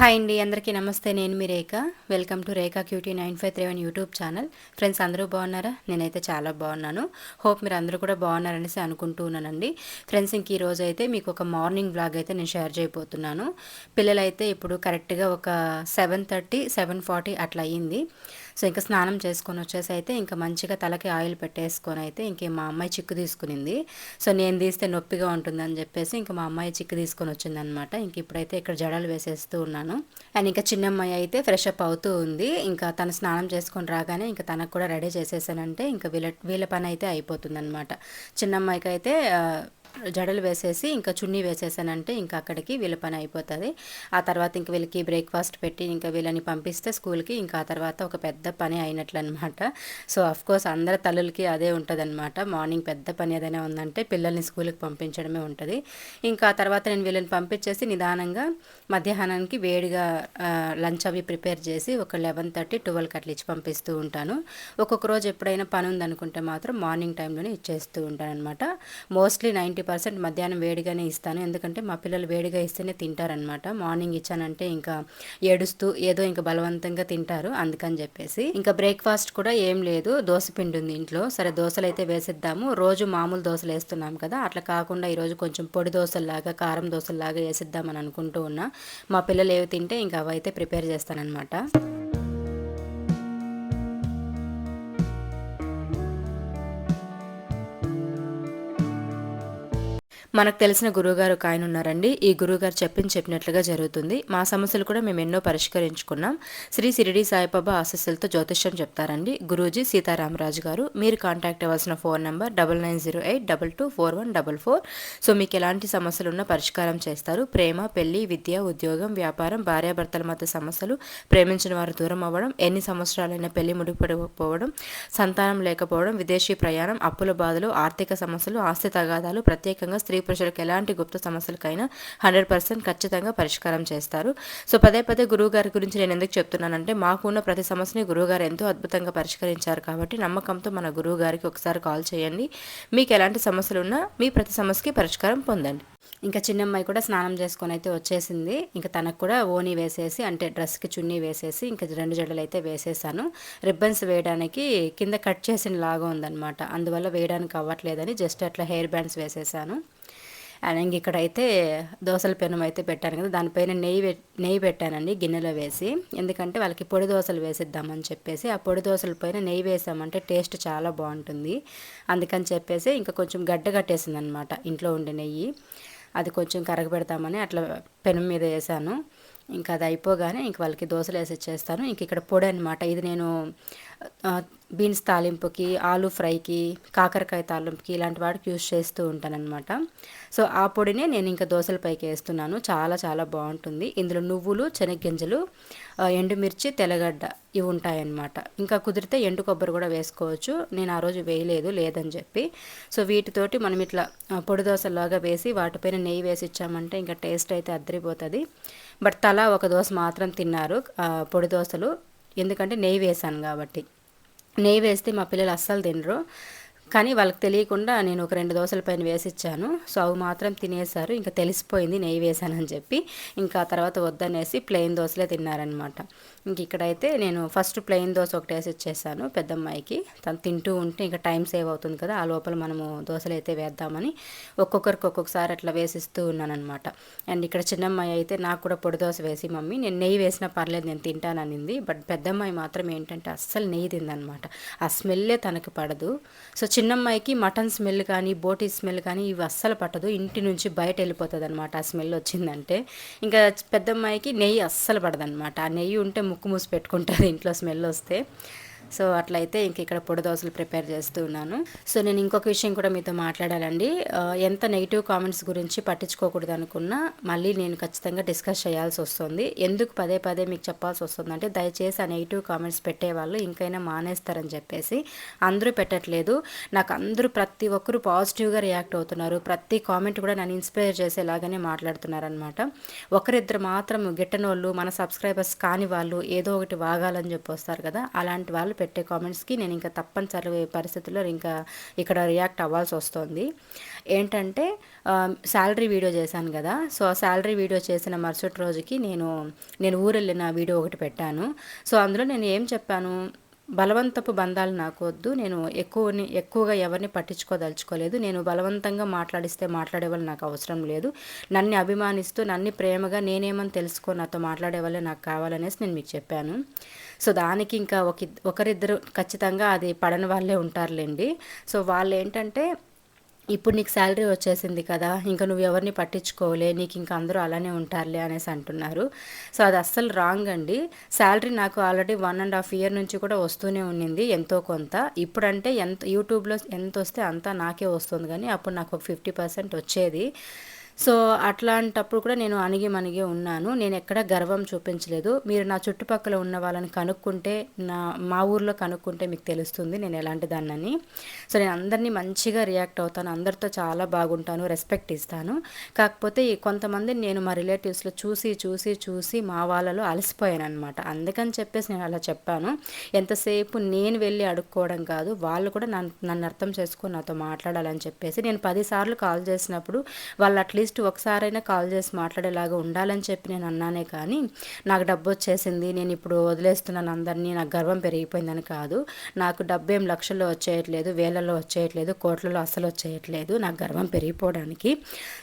Hi అండి అందరికీ నమస్తే. నేను మీ Rekha. Welcome to Rekha cutie nine five three one YouTube channel friends అందరూ బాగున్నారా? నేనైతే చాలా బాగున్నాను. హోప్ మీరు అందరూ కూడా బాగున్నారనేసి అనుకుంటూ ఉన్నానండి ఫ్రెండ్స్ ఇంక ఈరోజు అయితే మీకు ఒక మార్నింగ్ బ్లాగ్ అయితే నేను షేర్ చేయబోతున్నాను. పిల్లలైతే ఇప్పుడు కరెక్ట్గా ఒక సెవెన్ థర్టీ సెవెన్ ఫార్టీ అట్లా అయ్యింది సో ఇంకా స్నానం చేసుకొని వచ్చేసి అయితే ఇంకా మంచిగా తలకి ఆయిల్ పెట్టేసుకొని అయితే ఇంక మా అమ్మాయి చిక్కు తీసుకునింది. సో నేను తీస్తే నొప్పిగా ఉంటుందని చెప్పేసి ఇంకా మా అమ్మాయి చిక్కు తీసుకొని వచ్చిందనమాట. ఇంక ఇప్పుడైతే ఇక్కడ జడలు వేసేస్తూ ఉన్నాను. అండ్ ఇంకా చిన్నమ్మాయి అయితే ఫ్రెష్ అప్ అవుతూ ఉంది. ఇంకా తను స్నానం చేసుకొని రాగానే ఇంకా తనకు కూడా రెడీ చేసేసానంటే ఇంకా వీళ్ళ వీళ్ళ పని అయితే అయిపోతుందనమాట. చిన్నమ్మాయికి అయితే జడలు వేసేసి ఇంకా చున్నీ వేసేసానంటే ఇంకా అక్కడికి వీళ్ళ పని అయిపోతుంది. ఆ తర్వాత ఇంక వీళ్ళకి బ్రేక్ఫాస్ట్ పెట్టి ఇంకా వీళ్ళని పంపిస్తే స్కూల్కి ఇంకా ఆ తర్వాత ఒక పెద్ద పని అయినట్లు అనమాట సో కోర్స్ అందరి తల్లులకి అదే ఉంటుంది అనమాట మార్నింగ్ పెద్ద పని ఏదైనా ఉందంటే పిల్లల్ని స్కూల్కి పంపించడమే ఉంటుంది. ఇంకా ఆ తర్వాత నేను వీళ్ళని పంపించేసి నిదానంగా మధ్యాహ్నానికి వేడిగా లంచ్ అవి ప్రిపేర్ చేసి ఒక లెవెన్ థర్టీ ట్వెల్వ్కి అట్లా ఇచ్చి పంపిస్తూ ఉంటాను. ఒక్కొక్క రోజు ఎప్పుడైనా పని ఉందనుకుంటే మాత్రం మార్నింగ్ టైంలోనే ఇచ్చేస్తూ ఉంటాను అనమాట మోస్ట్లీ నైంటీ ఫిఫ్టీ పర్సెంట్ మధ్యాహ్నం వేడిగానే ఇస్తాను. ఎందుకంటే మా పిల్లలు వేడిగా ఇస్తేనే తింటారనమాట మార్నింగ్ ఇచ్చానంటే ఇంకా ఏడుస్తూ ఏదో ఇంకా బలవంతంగా తింటారు అందుకని చెప్పేసి. ఇంకా బ్రేక్ఫాస్ట్ కూడా ఏం లేదు. దోశ పిండి ఉంది ఇంట్లో. సరే దోశలు అయితే వేసిద్దాము. రోజు మామూలు దోశలు వేస్తున్నాం కదా. అట్లా కాకుండా ఈరోజు కొంచెం పొడి దోశల్లాగా కారం దోశల్లాగా వేసిద్దామని అనుకుంటూ ఉన్నా. మా పిల్లలు ఏవి తింటే ఇంకా అవి అయితే ప్రిపేర్ చేస్తానన్నమాట. మనకు తెలిసిన గురువుగారు ఒక ఆయన ఉన్నారండి. ఈ గురువుగారు చెప్పింది చెప్పినట్లుగా జరుగుతుంది. మా సమస్యలు కూడా మేము ఎన్నో పరిష్కరించుకున్నాం. శ్రీ సిరిడి సాయిబాబా ఆశస్సులతో జ్యోతిష్యం చెప్తారండి. గురూజీ సీతారామరాజు గారు మీరు కాంటాక్ట్ అవ్వాల్సిన phone number double nine zero eight double two four one double four. So మీకు ఎలాంటి సమస్యలు ఉన్నా పరిష్కారం చేస్తారు. ప్రేమ పెళ్ళి విద్య ఉద్యోగం వ్యాపారం భార్యాభర్తల మధ్య సమస్యలు ప్రేమించిన వారు దూరం అవ్వడం ఎన్ని సంవత్సరాలైనా పెళ్ళి ముడిపడిపోవడం సంతానం లేకపోవడం విదేశీ ప్రయాణం అప్పుల బాధలు ఆర్థిక సమస్యలు ఆస్తి తగాదాలు ప్రత్యేకంగా స్త్రీ పురుషులకు ఎలాంటి గుప్త సమస్యలకైనా హండ్రెడ్ పర్సెంట్ ఖచ్చితంగా పరిష్కారం చేస్తారు. సో పదే పదే గురువు గారి గురించి నేను ఎందుకు చెప్తున్నానంటే మాకున్న ప్రతి సమస్యని గురువుగారు ఎంతో అద్భుతంగా పరిష్కరించారు కాబట్టి నమ్మకంతో మన గురువు గారికి ఒకసారి కాల్ చేయండి. మీకు ఎలాంటి సమస్యలు ఉన్నా మీ ప్రతి సమస్యకి పరిష్కారం పొందండి. ఇంకా చిన్నమ్మాయి కూడా స్నానం చేసుకొని అయితే వచ్చేసింది. ఇంకా తనకు కూడా ఓని వేసేసి అంటే డ్రెస్కి చున్నీ వేసేసి ఇంకా రెండు జడలు అయితే వేసేసాను. రిబ్బన్స్ వేయడానికి కింద కట్ చేసిన లాగా ఉందన్నమాట. అందువల్ల వేయడానికి అవ్వట్లేదని జస్ట్ అట్లా హెయిర్ బ్యాండ్స్ వేసేసాను. అండ్ ఇంక ఇక్కడైతే దోశల పెనం అయితే పెట్టాను కదా దానిపైన నెయ్యి నెయ్యి పెట్టానండి గిన్నెలో వేసి. ఎందుకంటే వాళ్ళకి పొడి దోశలు వేసిద్దామని చెప్పేసి ఆ పొడి దోశల పైన నెయ్యి వేసామంటే టేస్ట్ చాలా బాగుంటుంది. అందుకని చెప్పేసి ఇంకా కొంచెం గడ్డ కట్టేసింది అనమాట ఇంట్లో ఉండే నెయ్యి. అది కొంచెం కరగబెడతామని అట్లా పెనం మీద వేసాను. ఇంకా అది అయిపోగానే ఇంక వాళ్ళకి దోశలు వేసి ఇచ్చేస్తాను. ఇంక ఇక్కడ పొడి అనమాట ఇది నేను బీన్స్ తాలింపుకి ఆలు ఫ్రైకి కాకరకాయ తాలింపుకి ఇలాంటి వాటికి యూస్ చేస్తూ ఉంటానన్నమాట. సో ఆ పొడినే నేను ఇంకా దోశల పైకి వేస్తున్నాను. చాలా చాలా బాగుంటుంది. ఇందులో నువ్వులు శనగ్గింజలు ఎండుమిర్చి తెల్లగడ్డ ఇవి ఉంటాయన్నమాట. ఇంకా కుదిరితే ఎండు కొబ్బరి కూడా వేసుకోవచ్చు. నేను ఆ రోజు వేయలేదు లేదని చెప్పి. సో వీటితోటి మనం ఇట్లా పొడి దోశలాగా వేసి వాటిపైన నెయ్యి వేసి ఇచ్చామంటే ఇంకా టేస్ట్ అయితే అద్దరిపోతుంది. బట్ తలా ఒక దోశ మాత్రం తిన్నారు పొడి దోశలు. ఎందుకంటే నెయ్యి వేసాను కాబట్టి. నెయ్యి వేస్తే మా పిల్లలు అస్సలు తినరు కానీ వాళ్ళకి తెలియకుండా నేను ఒక రెండు దోశల పైన వేసిచ్చాను. సో అవి మాత్రం తినేశారు. ఇంకా తెలిసిపోయింది నెయ్యి వేసానని చెప్పి. ఇంకా తర్వాత వద్దనేసి ప్లెయిన్ దోశలే తిన్నారనమాట. ఇంక ఇక్కడైతే నేను ఫస్ట్ ప్లెయిన్ దోశ ఒకటి వేసి ఇచ్చేసాను పెద్దమ్మాయికి. తను తింటూ ఉంటే ఇంకా టైం సేవ్ అవుతుంది కదా ఆ లోపల మనము దోశలు అయితే వేద్దామని ఒక్కొక్కరికి ఒక్కొక్కసారి అట్లా వేసిస్తూ ఉన్నానమాట అండ్ ఇక్కడ చిన్నమ్మాయి అయితే నాకు కూడా పొడి దోశ వేసి మమ్మీ నేను నెయ్యి వేసినా పర్లేదు నేను తింటాననింది బట్ పెద్దమ్మాయి మాత్రం ఏంటంటే అస్సలు నెయ్యి తిందనమాట. ఆ స్మెల్లే తనకి పడదు. సో చిన్నమ్మాయికి మటన్ స్మెల్ కానీ బోటీ స్మెల్ కానీ ఇవి అస్సలు పట్టదు. ఇంటి నుంచి బయట వెళ్ళిపోతుంది అనమాట ఆ స్మెల్ వచ్చిందంటే. ఇంకా పెద్దమ్మాయికి నెయ్యి అస్సలు పడదనమాట ఆ నెయ్యి ఉంటే ముక్కు మూసి పెట్టుకుంటుంది ఇంట్లో స్మెల్ వస్తే. సో అట్లయితే ఇంక ఇక్కడ పొడి దోశలు ప్రిపేర్ చేస్తూ ఉన్నాను. సో నేను ఇంకొక విషయం కూడా మీతో మాట్లాడాలండి. ఎంత నెగిటివ్ కామెంట్స్ గురించి పట్టించుకోకూడదు అనుకున్నా మళ్ళీ నేను ఖచ్చితంగా డిస్కస్ చేయాల్సి వస్తుంది. ఎందుకు పదే పదే మీకు చెప్పాల్సి వస్తుంది అంటే దయచేసి ఆ నెగిటివ్ కామెంట్స్ పెట్టేవాళ్ళు ఇంకైనా మానేస్తారని చెప్పేసి అందరూ పెట్టట్లేదు. నాకు అందరూ ప్రతి ఒక్కరూ పాజిటివ్గా రియాక్ట్ అవుతున్నారు. ప్రతి కామెంట్ కూడా నన్ను ఇన్స్పైర్ చేసేలాగానే మాట్లాడుతున్నారనమాట ఒకరిద్దరు మాత్రం గిట్టనోళ్ళు మన సబ్స్క్రైబర్స్ కాని వాళ్ళు ఏదో ఒకటి వాగాలని చెప్పి వస్తారు కదా అలాంటి వాళ్ళు పెట్టే కామెంట్స్కి నేను ఇంకా తప్పనిసరి పరిస్థితుల్లో ఇంకా ఇక్కడ రియాక్ట్ అవ్వాల్సి వస్తుంది. ఏంటంటే శాలరీ వీడియో చేశాను కదా. సో ఆ శాలరీ వీడియో చేసిన మరుసటి రోజుకి నేను నేను ఊరు వెళ్ళిన వీడియో ఒకటి పెట్టాను. సో అందులో నేను ఏం చెప్పాను? బలవంతపు బంధాలు నాకు వద్దు నేను ఎక్కువని ఎక్కువగా ఎవరిని పట్టించుకోదలుచుకోలేదు. నేను బలవంతంగా మాట్లాడిస్తే మాట్లాడే వాళ్ళు నాకు అవసరం లేదు. నన్ను అభిమానిస్తూ నన్ను ప్రేమగా నేనేమని తెలుసుకో నాతో మాట్లాడే వాళ్ళే నాకు కావాలనేసి నేను మీకు చెప్పాను. సో దానికి ఇంకా ఒక ఒకరిద్దరు ఖచ్చితంగా అది పడని వాళ్ళే ఉంటారులేండి. సో వాళ్ళు ఏంటంటే ఇప్పుడు నీకు శాలరీ వచ్చేసింది కదా ఇంకా నువ్వు ఎవరిని పట్టించుకోలే నీకు ఇంకా అందరూ అలానే ఉంటారులే అనేసి అంటున్నారు. సో అది అస్సలు రాంగ్ అండి. శాలరీ నాకు already one and half year నుంచి కూడా వస్తూనే ఉండింది ఎంతో కొంత. ఇప్పుడంటే ఎంత యూట్యూబ్లో ఎంత వస్తే అంతా నాకే వస్తుంది కానీ అప్పుడు నాకు ఒక ఫిఫ్టీ పర్సెంట్ వచ్చేది. సో అట్లాంటప్పుడు కూడా నేను అణిగి మణిగి ఉన్నాను. నేను ఎక్కడ గర్వం చూపించలేదు. మీరు నా చుట్టుపక్కల ఉన్న వాళ్ళని కనుక్కుంటే నా మా ఊర్లో కనుక్కుంటే మీకు తెలుస్తుంది నేను ఎలాంటి దాన్నని. సో నేను అందరినీ మంచిగా రియాక్ట్ అవుతాను. అందరితో చాలా బాగుంటాను రెస్పెక్ట్ ఇస్తాను. కాకపోతే కొంతమంది నేను మా రిలేటివ్స్లో చూసి చూసి చూసి మా వాళ్ళలో అలసిపోయాను అనమాట అందుకని చెప్పేసి నేను అలా చెప్పాను. ఎంతసేపు నేను వెళ్ళి అడుక్కోవడం కాదు వాళ్ళు కూడా నన్ను నన్ను అర్థం చేసుకుని నాతో మాట్లాడాలని చెప్పేసి నేను పదిసార్లు కాల్ చేసినప్పుడు వాళ్ళు అట్లీస్ట్ అట్లీస్ట్ ఒకసారైనా కాల్ చేసి మాట్లాడేలాగా ఉండాలని చెప్పి నేను అన్నానే కానీ నాకు డబ్బు వచ్చేసింది నేను ఇప్పుడు వదిలేస్తున్నాను అందరినీ నాకు గర్వం పెరిగిపోయిందని కాదు. నాకు డబ్బు ఏం లక్షల్లో వచ్చేయట్లేదు వేలల్లో వచ్చేయట్లేదు కోట్లలో అసలు వచ్చేయట్లేదు నాకు గర్వం పెరిగిపోవడానికి.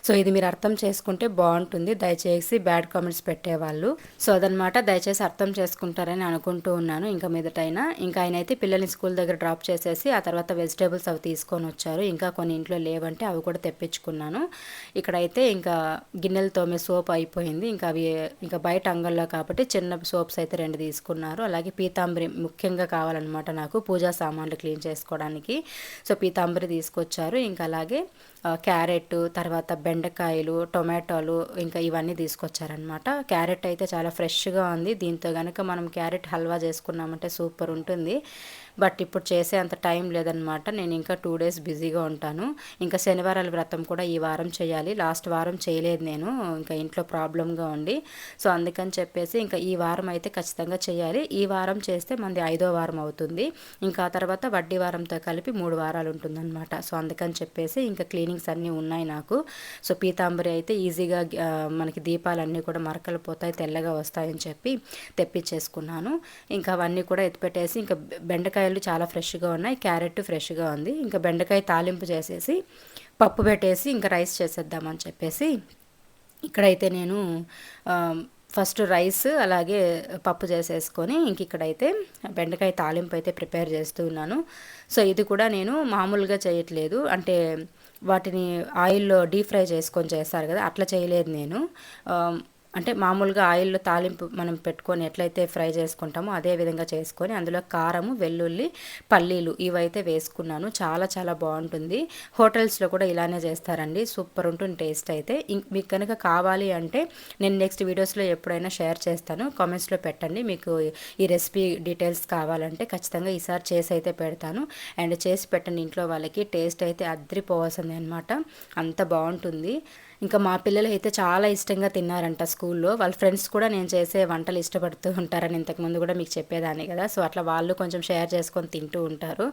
సో ఇది మీరు అర్థం చేసుకుంటే బాగుంటుంది. దయచేసి బ్యాడ్ కామెంట్స్ పెట్టేవాళ్ళు. సో అదనమాట దయచేసి అర్థం చేసుకుంటారని అనుకుంటూ ఉన్నాను. ఇంకా మీదటైనా ఇంకా ఆయన అయితే పిల్లల్ని స్కూల్ దగ్గర డ్రాప్ చేసేసి ఆ తర్వాత వెజిటేబుల్స్ అవి తీసుకొని వచ్చారు. ఇంకా కొన్ని ఇంట్లో లేవంటే అవి కూడా తెప్పించుకున్నాను. ఇక్కడ అయితే ఇంకా గిన్నెలు తోమే సోప్ అయిపోయింది. ఇంకా అవి ఇంకా బయట అంగల్లో కాబట్టి చిన్న సోప్స్ అయితే రెండు తీసుకున్నారు. అలాగే పీతాంబరి ముఖ్యంగా కావాలన్నమాట నాకు పూజా సామాన్లు క్లీన్ చేసుకోవడానికి. సో పీతాంబరి తీసుకొచ్చారు. ఇంకా అలాగే క్యారెట్ తర్వాత బెండకాయలు టొమాటోలు ఇంకా ఇవన్నీ తీసుకొచ్చారనమాట క్యారెట్ అయితే చాలా ఫ్రెష్గా ఉంది. దీంతో కనుక మనం క్యారెట్ హల్వా చేసుకున్నామంటే సూపర్ ఉంటుంది. బట్ ఇప్పుడు చేసే అంత టైం లేదనమాట నేను ఇంకా టూ డేస్ బిజీగా ఉంటాను. ఇంకా శనివారాల వ్రతం కూడా ఈ వారం చేయాలి. లాస్ట్ వారం చేయలేదు నేను. ఇంకా ఇంట్లో ప్రాబ్లంగా ఉండి సో అందుకని చెప్పేసి ఇంకా ఈ వారం అయితే ఖచ్చితంగా చేయాలి. ఈ వారం చేస్తే మనది ఐదో వారం అవుతుంది. ఇంకా తర్వాత వడ్డీ వారంతో కలిపి మూడు వారాలు ఉంటుందన్నమాట. సో అందుకని చెప్పేసి ఇంకా క్లీనింగ్స్ అన్నీ ఉన్నాయి నాకు. సో పీతాంబరి అయితే ఈజీగా మనకి దీపాలన్నీ కూడా మరకలు పోతాయి తెల్లగా వస్తాయని చెప్పి తెప్పించేసుకున్నాను. ఇంకా అవన్నీ కూడా ఎత్తిపెట్టేసి ఇంకా బెండకాయ బెండకాయలు చాలా ఫ్రెష్గా ఉన్నాయి. క్యారెట్ ఫ్రెష్గా ఉంది. ఇంకా బెండకాయ తాలింపు చేసేసి పప్పు పెట్టేసి ఇంకా రైస్ చేసేద్దామని చెప్పేసి ఇక్కడైతే నేను ఫస్ట్ రైస్ అలాగే పప్పు చేసేసుకొని ఇంక ఇక్కడైతే బెండకాయ తాలింపు అయితే ప్రిపేర్ చేస్తూ ఉన్నాను. సో ఇది కూడా నేను మామూలుగా చేయట్లేదు. అంటే వాటిని ఆయిల్లో డీప్ ఫ్రై చేసుకొని చేస్తారు కదా అట్లా చేయలేదు నేను. అంటే మామూలుగా ఆయిల్లో తాలింపు మనం పెట్టుకొని ఎట్లయితే ఫ్రై చేసుకుంటామో అదే విధంగా చేసుకొని అందులో కారము వెల్లుల్లి పల్లీలు ఇవైతే వేసుకున్నాను. చాలా చాలా బాగుంటుంది. హోటల్స్లో కూడా ఇలానే చేస్తారండి. సూపర్ ఉంటుంది టేస్ట్ అయితే. మీకు కనుక కావాలి అంటే నేను నెక్స్ట్ వీడియోస్లో ఎప్పుడైనా షేర్ చేస్తాను. కామెంట్స్లో పెట్టండి. మీకు ఈ రెసిపీ డీటెయిల్స్ కావాలంటే ఖచ్చితంగా ఈసారి చేసి అయితే పెడతాను. అండ్ చేసి పెట్టండి ఇంట్లో వాళ్ళకి టేస్ట్ అయితే అద్రిపోవాల్సింది అనమాట అంత బాగుంటుంది. ఇంకా మా పిల్లలు అయితే చాలా ఇష్టంగా తిన్నారంట స్కూల్లో. వాళ్ళ ఫ్రెండ్స్ కూడా నేను చేసే వంటలు ఇష్టపడుతూ ఉంటారని ఇంతకుముందు కూడా మీకు చెప్పేదాన్ని కదా. సో అట్లా వాళ్ళు కొంచెం షేర్ చేసుకొని తింటూ ఉంటారు.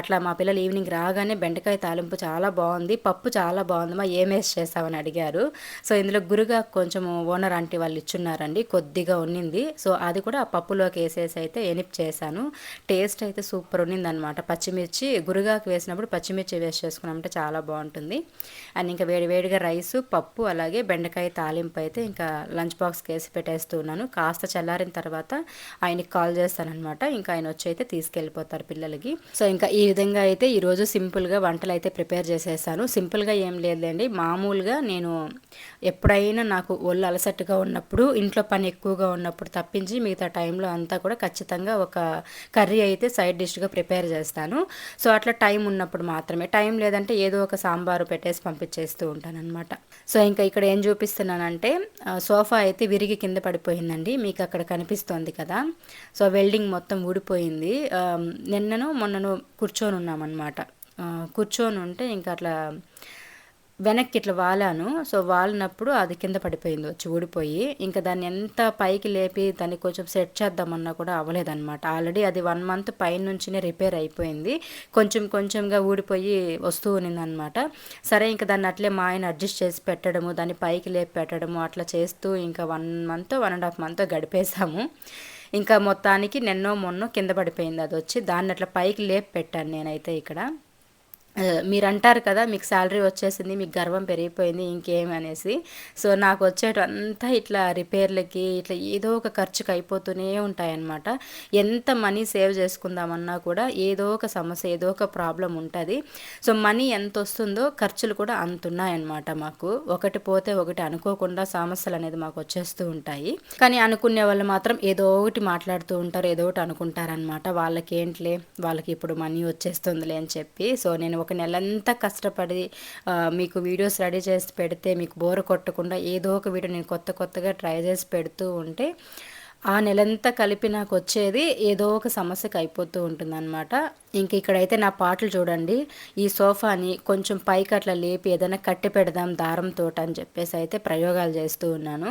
అట్లా మా పిల్లలు ఈవినింగ్ రాగానే బెండకాయ తాలింపు చాలా బాగుంది. పప్పు చాలా బాగుంది. మా ఏం చేస్తామని అడిగారు. సో ఇందులో గురుగా కొంచెం ఓనర్ ఆంటీ వాళ్ళు ఇచ్చున్నారండి. కొద్దిగా ఉన్నింది. సో అది కూడా ఆ పప్పులోకి వేసేసి అయితే ఎనిప్ చేశాను. టేస్ట్ అయితే సూపర్ ఉన్నింది అనమాట పచ్చిమిర్చి గురుగాకు వేసినప్పుడు పచ్చిమిర్చి వేసి చేసుకున్నామంటే చాలా బాగుంటుంది. అండ్ ఇంకా వేడి వేడిగా రైసు పప్పు అలాగే బెండకాయ తాలింపు అయితే ఇంకా లంచ్ బాక్స్కి వేసి పెట్టేస్తూ ఉన్నాను. కాస్త చల్లారిన తర్వాత ఆయనకి కాల్ చేస్తానమాట ఇంకా ఆయన వచ్చి అయితే తీసుకెళ్ళిపోతారు పిల్లలకి. సో ఇంకా ఈ విధంగా అయితే ఈరోజు సింపుల్గా వంటలు అయితే ప్రిపేర్ చేసేసాను. సింపుల్గా ఏం లేదండి మామూలుగా నేను ఎప్పుడైనా నాకు ఒళ్ళు అలసట్టుగా ఉన్నప్పుడు ఇంట్లో పని ఎక్కువగా ఉన్నప్పుడు తప్పించి మిగతా టైంలో అంతా కూడా ఖచ్చితంగా ఒక కర్రీ అయితే సైడ్ డిష్గా ప్రిపేర్ చేస్తాను. సో అట్లా టైం ఉన్నప్పుడు మాత్రమే. టైం లేదంటే ఏదో ఒక సాంబారు పెట్టేసి పంపించేస్తూ ఉంటాను అనమాట సో ఇంకా ఇక్కడ ఏం చూపిస్తున్నానంటే సోఫా అయితే విరిగి కింద పడిపోయిందండి. మీకు అక్కడ కనిపిస్తోంది కదా. సో వెల్డింగ్ మొత్తం ఊడిపోయింది. నిన్నను మొన్నను కూర్చొని ఉన్నామన్నమాట కూర్చొని ఉంటే ఇంకా అట్లా వెనక్కి ఇట్లా వాలాను. సో వాలినప్పుడు అది కింద పడిపోయింది వచ్చి ఊడిపోయి. ఇంకా దాన్ని ఎంత పైకి లేపి దాన్ని కొంచెం సెట్ చేద్దామన్నా కూడా అవ్వలేదన్నమాట. ఆల్రెడీ అది వన్ మంత్ పైన నుంచినే రిపేర్ అయిపోయింది. కొంచెం కొంచెంగా ఊడిపోయి వస్తూ ఉన్నిందనమాట సరే ఇంకా దాన్ని అట్లే మా ఆయన అడ్జస్ట్ చేసి పెట్టడము దాన్ని పైకి లేపి పెట్టడము అట్లా చేస్తూ ఇంకా one month one and half month గడిపేశాము. ఇంకా మొత్తానికి నిన్నో మొన్నో కింద పడిపోయింది అది వచ్చి. దాన్ని అట్లా పైకి లేపి పెట్టాను నేనైతే ఇక్కడ. మీరు అంటారు కదా మీకు శాలరీ వచ్చేసింది మీకు గర్వం పెరిగిపోయింది ఇంకేమి అనేసి. సో నాకు వచ్చేటంతా ఇట్లా రిపేర్లకి ఇట్లా ఏదో ఒక ఖర్చుకు అయిపోతూనే ఉంటాయన్నమాట. ఎంత మనీ సేవ్ చేసుకుందామన్నా కూడా ఏదో ఒక సమస్య ఏదో ఒక ప్రాబ్లం ఉంటుంది. సో మనీ ఎంత వస్తుందో ఖర్చులు కూడా అంత ఉన్నాయన్నమాట మాకు. ఒకటి పోతే ఒకటి అనుకోకుండా సమస్యలు అనేది మాకు వచ్చేస్తూ ఉంటాయి. కానీ అనుకునే వాళ్ళు మాత్రం ఏదో ఒకటి మాట్లాడుతూ ఉంటారు ఏదో ఒకటి అనుకుంటారనమాట వాళ్ళకి ఏంట్లే వాళ్ళకి ఇప్పుడు మనీ వచ్చేస్తుందిలే అని చెప్పి. సో నేను ఒక నెలంతా కష్టపడి మీకు వీడియోస్ రెడీ చేసి పెడితే మీకు బోర్ కొట్టకుండా ఏదో ఒక వీడియో నేను కొత్త కొత్తగా ట్రై చేసి పెడుతూ ఉంటే ఆ నెలంతా కలిపి నాకు వచ్చేది ఏదో ఒక సమస్యకు అయిపోతూ ఉంటుందన్నమాట. ఇంక ఇక్కడైతే నా పాటలు చూడండి. ఈ సోఫాని కొంచెం పైకి అట్లా లేపి ఏదైనా కట్టి పెడదాం దారంతో అని చెప్పేసి అయితే ప్రయోగాలు చేస్తూ ఉన్నాను.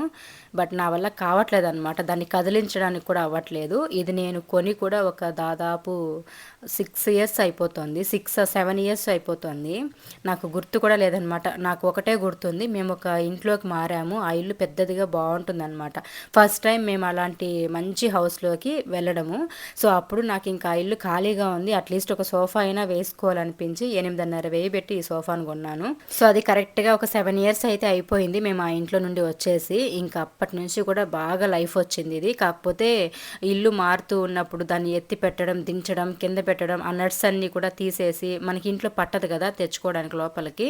బట్ నా వల్ల కావట్లేదు అనమాట దాన్ని కదిలించడానికి కూడా అవ్వట్లేదు. ఇది నేను కొని కూడా ఒక దాదాపు సిక్స్ ఇయర్స్ అయిపోతుంది. సిక్స్ సెవెన్ ఇయర్స్ అయిపోతుంది. నాకు గుర్తు కూడా లేదనమాట నాకు ఒకటే గుర్తుంది. మేము ఒక ఇంట్లోకి మారాము. ఆ ఇల్లు పెద్దదిగా బాగుంటుంది అనమాట ఫస్ట్ టైం మేము అలాంటి మంచి హౌస్లోకి వెళ్ళడము. సో అప్పుడు నాకు ఇంకా ఆ ఇల్లు ఖాళీగా ఉంది. అట్లీస్ట్ ఒక సోఫా అయినా వేసుకోవాలనిపించి ఎనిమిదిన్నర వేయి పెట్టి ఈ సోఫాను కొన్నాను. సో అది కరెక్ట్గా ఒక సెవెన్ ఇయర్స్ అయితే అయిపోయింది. మేము ఆ ఇంట్లో నుండి వచ్చేసి ఇంకా అప్పటి నుంచి కూడా బాగా లైఫ్ వచ్చింది ఇది. కాకపోతే ఇల్లు మారుతూ ఉన్నప్పుడు దాన్ని ఎత్తి పెట్టడం దించడం కింద పెట్టడం ఆ నట్స్ అన్నీ కూడా తీసేసి మనకి ఇంట్లో పట్టదు కదా తెచ్చుకోవడానికి లోపలికి.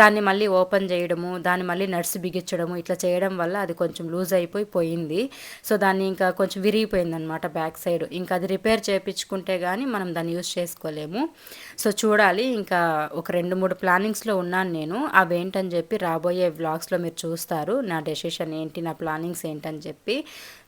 దాన్ని మళ్ళీ ఓపెన్ చేయడము దాన్ని మళ్ళీ నట్స్ బిగించడము ఇట్లా చేయడం వల్ల అది కొంచెం లూజ్ అయిపోయి పోయింది. సో దాన్ని ఇంకా కొంచెం విరిగిపోయింది అనమాట బ్యాక్ సైడ్. ఇంకా అది రిపేర్ చేయించుకుంటే కానీ మనం దాన్ని యూస్ చేసుకోలేము. సో చూడాలి ఇంకా ఒక రెండు మూడు ప్లానింగ్స్లో ఉన్నాను నేను. అవేంటని చెప్పి రాబోయే వ్లాగ్స్లో మీరు చూస్తారు. నా డెసిషన్ ఏంటి నా ప్లాన్ ప్లానింగ్స్ ఏంటని చెప్పి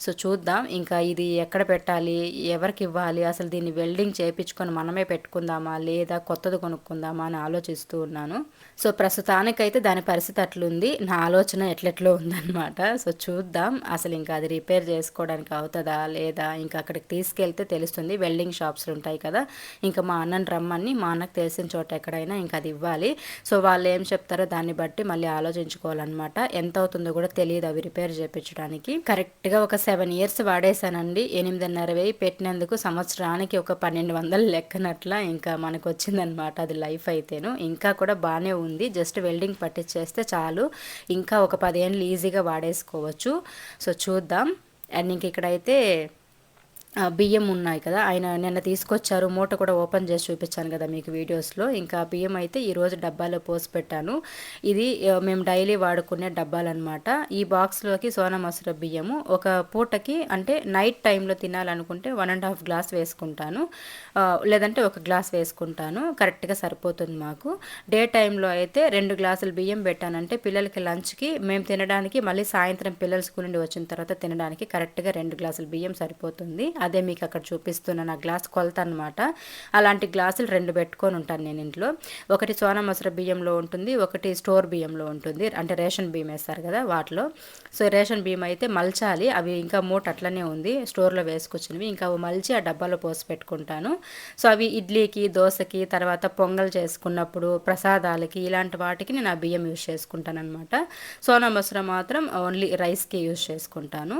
సో చూద్దాం. ఇంకా ఇది ఎక్కడ పెట్టాలి? ఎవరికి ఇవ్వాలి? అసలు దీన్ని వెల్డింగ్ చేయించుకొని మనమే పెట్టుకుందామా? లేదా కొత్తది కొనుక్కుందామా అని ఆలోచిస్తూ ఉన్నాను. సో ప్రస్తుతానికైతే దాని పరిస్థితి అట్లుంది. నా ఆలోచన ఎట్లెట్లో ఉందన్నమాట. సో చూద్దాం. అసలు ఇంకా అది రిపేర్ చేసుకోవడానికి అవుతుందా లేదా? ఇంకా అక్కడికి తీసుకెళ్తే తెలుస్తుంది. వెల్డింగ్ షాప్స్ ఉంటాయి కదా. ఇంకా మా అన్నని రమ్మని మా అన్నకు తెలిసిన చోట ఎక్కడైనా ఇంకా అది ఇవ్వాలి. సో వాళ్ళు ఏం చెప్తారో దాన్ని బట్టి మళ్ళీ ఆలోచించుకోవాలన్నమాట. ఎంత అవుతుందో కూడా తెలియదు అవి రిపేర్ చేయించడానికి కరెక్ట్గా ఒక సెవెన్ ఇయర్స్ వాడేశానండి. ఎనిమిదిన్నర వెయ్యి పెట్టినందుకు సంవత్సరానికి ఒక పన్నెండు వందలు లెక్కనట్ల ఇంకా మనకు వచ్చిందనమాట అది లైఫ్ అయితేను. ఇంకా కూడా బాగానే ఉంది ఉంది. జస్ట్ వెల్డింగ్ పట్టించేస్తే చాలు. ఇంకా ఒక పదిహేనులు ఈజీగా వాడేసుకోవచ్చు. సో చూద్దాం. అండ్ ఇంక ఇక్కడైతే బియ్యం ఉన్నాయి కదా ఆయన నిన్న తీసుకొచ్చారు మూట కూడా ఓపెన్ చేసి చూపించాను కదా మీకు వీడియోస్లో. ఇంకా బియ్యం అయితే ఈరోజు డబ్బాలో పోసి పెట్టాను. ఇది మేము డైలీ వాడుకునే డబ్బాలన్నమాట. ఈ బాక్స్లోకి సోనా మసూర బియ్యము ఒక పూటకి అంటే నైట్ టైంలో తినాలనుకుంటే వన్ అండ్ హాఫ్ గ్లాస్ వేసుకుంటాను. లేదంటే ఒక గ్లాస్ వేసుకుంటాను కరెక్ట్గా సరిపోతుంది మాకు. డే టైంలో అయితే రెండు గ్లాసులు బియ్యం పెట్టానంటే పిల్లలకి లంచ్కి మేము తినడానికి మళ్ళీ సాయంత్రం పిల్లలు స్కూల్ నుండి వచ్చిన తర్వాత తినడానికి కరెక్ట్గా రెండు గ్లాసులు బియ్యం సరిపోతుంది. అదే మీకు అక్కడ చూపిస్తున్నాను ఆ గ్లాస్ కొలత అనమాట అలాంటి గ్లాసులు రెండు పెట్టుకొని ఉంటాను నేను ఇంట్లో. ఒకటి సోనా మసర బియ్యంలో ఉంటుంది ఒకటి స్టోర్ బియ్యంలో ఉంటుంది. అంటే రేషన్ బియ్యం వేస్తారు కదా వాటిలో. సో రేషన్ బియ్యం అయితే మల్చాలి. అవి ఇంకా మూట అట్లనే ఉంది. స్టోర్లో వేసుకొచ్చినవి. ఇంకా అవి మలిచి ఆ డబ్బాలో పోసి పెట్టుకుంటాను. సో అవి ఇడ్లీకి దోశకి తర్వాత పొంగల్ చేసుకున్నప్పుడు ప్రసాదాలకి ఇలాంటి వాటికి నేను ఆ బియ్యం యూజ్ చేసుకుంటాను అనమాట సోనా మసూర మాత్రం ఓన్లీ రైస్కి యూజ్ చేసుకుంటాను.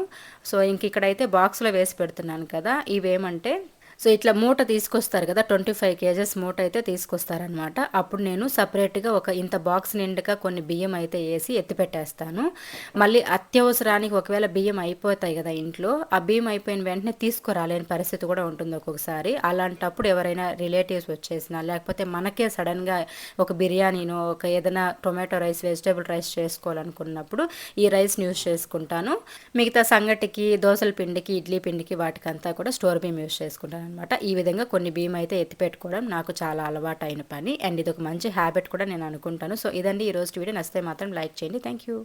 సో ఇంక ఇక్కడైతే బాక్స్లో వేసి పెడుతున్నాను కదా ఇవేమంటే సో ఇట్లా మూట తీసుకొస్తారు కదా ట్వంటీ ఫైవ్ కేజెస్ మూట అయితే తీసుకొస్తారనమాట అప్పుడు నేను సపరేట్గా ఒక ఇంత బాక్స్ నిండుగా కొన్ని బియ్యం అయితే వేసి ఎత్తిపెట్టేస్తాను మళ్ళీ అత్యవసరానికి ఒకవేళ బియ్యం అయిపోతాయి కదా ఇంట్లో ఆ బియ్యం అయిపోయిన వెంటనే తీసుకురాలేని పరిస్థితి కూడా ఉంటుంది ఒక్కొక్కసారి. అలాంటప్పుడు ఎవరైనా రిలేటివ్స్ వచ్చేసినా లేకపోతే మనకే సడన్గా ఒక బిర్యానీనో ఒక ఏదైనా టొమాటో రైస్ వెజిటేబుల్ రైస్ చేసుకోవాలనుకున్నప్పుడు ఈ రైస్ని యూస్ చేసుకుంటాను. మిగతా సంగటికి దోశల పిండికి ఇడ్లీ పిండికి వాటికంతా కూడా స్టోర్ బియ్యం యూస్ చేసుకుంటాను. అనమాట ఈ విధంగా కొన్ని బియ్యం అయితే ఎత్తిపెట్టుకోవడం నాకు చాలా అలవాటు అయిన పని. అండ్ ఇది ఒక మంచి హ్యాబిట్ కూడా నేను అనుకుంటాను. సో ఇదండి ఈరోజు వీడియో. నచ్చితే మాత్రం లైక్ చేయండి. Thank you